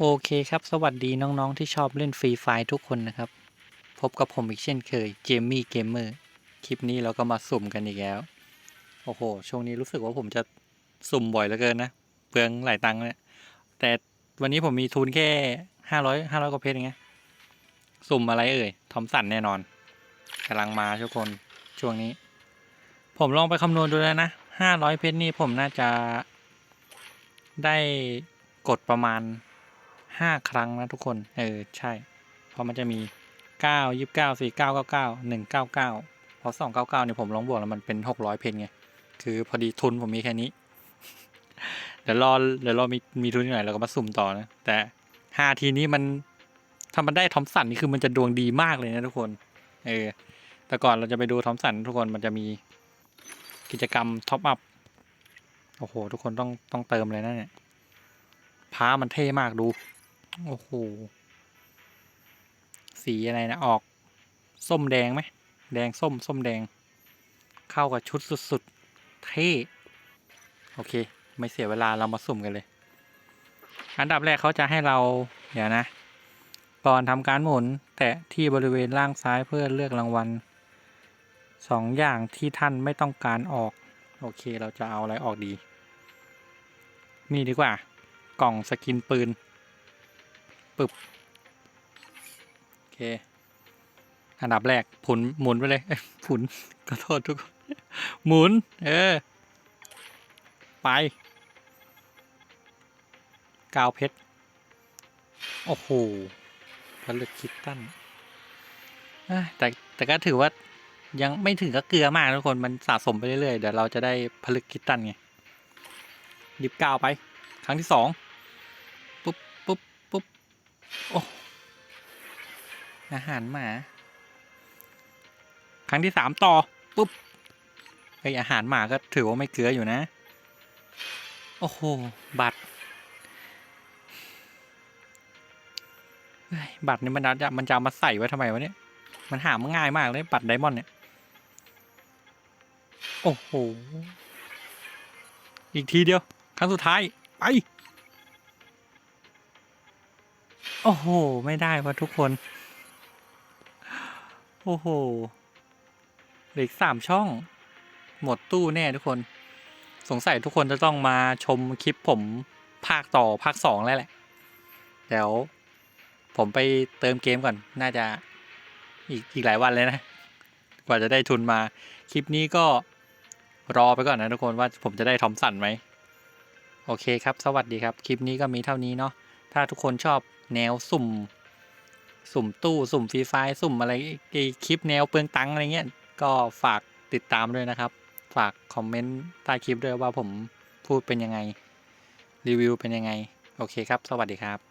โอเคครับ สวัสดีน้องๆ ที่ชอบเล่นฟรีไฟทุกคนนะครับ พบกับผมอีกเช่นเคยเจมี่เกมเมอร์คลิปนี้เราก็มาสุ่มกันอีกแล้ว โอ้โห ช่วงนี้รู้สึกว่าผมจะสุ่มบ่อยเหลือเกินนะ เปลืองหลายตังค์เนี่ยแต่วันนี้ผมมีทุนแค่ห้าร้อยห้าร้อยกว่าเพชรเองไงสุ่มอะไรเอ่ย ทอมสันแน่นอนกำลังมาทุกคนช่วงนี้ ผมลองไปคำนวณดูแล้วนะห้าร้อยเพชรนี่ผมน่าจะได้กดประมาณ ห้าครั้งนะทุกคน เออ ใช่ เพราะมันจะมีเก้ายี่สิบเก้าสี่เก้าเก้าเก้าหนึ่งเก้าเก้าเพอสองเก้าเก้าเนี่ยผมลองบวกแล้วมันเป็นหกร้อยเพนไง คือพอดีทุนผมมีแค่นี้ เดี๋ยวรอเดี๋ยวรอมีมีทุนหน่อยเราก็มาสุ่มต่อนะ แต่ห้าทีนี้มันถ้ามันได้ทอมสันนี่คือมันจะดวงดีมากเลยนะทุกคน เออ แต่ก่อนเราจะไปดูทอมสันทุกคนมันจะมีกิจกรรมท็อปอัพ โอ้โห ทุกคนต้องต้องเติมเลยนะเนี่ยพ้ามันเท่มากดู โอ้โห สีอะไรนะ ออก ส้มแดงไหม แดงส้ม ส้มแดง เข้ากับชุดสุดๆ เท่ โอเค ไม่เสียเวลาเรามาสุ่มกันเลย อันดับแรกเขาจะให้เรา เดี๋ยวนะ ก่อนทำการหมุน แตะที่บริเวณล่างซ้ายเพื่อเลือกรางวัลสองอย่างที่ท่านไม่ต้องการออก โอเค เราจะเอาอะไรออกดี นี่ดีกว่า กล่องสกินปืน ปึบโอเค อันดับแรกผุนหมุนไปเลยผุนขอโทษทุกคนหมุน เออ ไป กาวเพชร โอ้โหผลึกคิดตั้นแต่แต่ก็ถือว่ายังไม่ถึงกับเกลือมากทุกคนมันสะสมไปเรื่อยๆ เดี๋ยวเราจะได้ผลึกคิดตั้นไงหยิบกาวไป ครั้งที่สอง โอ้อาหารหมา ครั้งที่สามต่อ ปุ๊บไออาหารหมาก็ถือว่าไม่เกลืออยู่นะ โอ้โห บัตรบัตรนี่มันจะมันจะมาใส่ไว้ทำไมวะเนี่ย มันหามันง่ายมากเลยบัตรไดมอนด์เนี่ย โอ้โห อีกทีเดียว ครั้งสุดท้าย ไป โอ้โห ไม่ได้วะทุกคน โอ้โหเหลืออีกสามช่อง หมดตู้แน่ทุกคน สงสัยทุกคนจะต้องมาชมคลิปผมภาคต่อภาคสองแล้วแหละ เดี๋ยว ผมไปเติมเกมก่อน น่าจะอีกอีกหลายวันเลยนะ กว่าจะได้ทุนมา คลิปนี้ก็รอไปก่อนนะทุกคนว่าผมจะได้ทอมสันไหม โอเคครับ สวัสดีครับ คลิปนี้ก็มีเท่านี้เนาะ ถ้าทุกคนชอบแนวสุ่ม สุ่มตู้สุ่มฟรีไฟสุ่มอะไรคลิปแนวเปลืองตังอะไรเงี้ยก็ฝากติดตามด้วยนะครับ ฝากคอมเมนต์ใต้คลิปด้วยว่าผมพูดเป็นยังไง รีวิวเป็นยังไง โอเคครับ สวัสดีครับ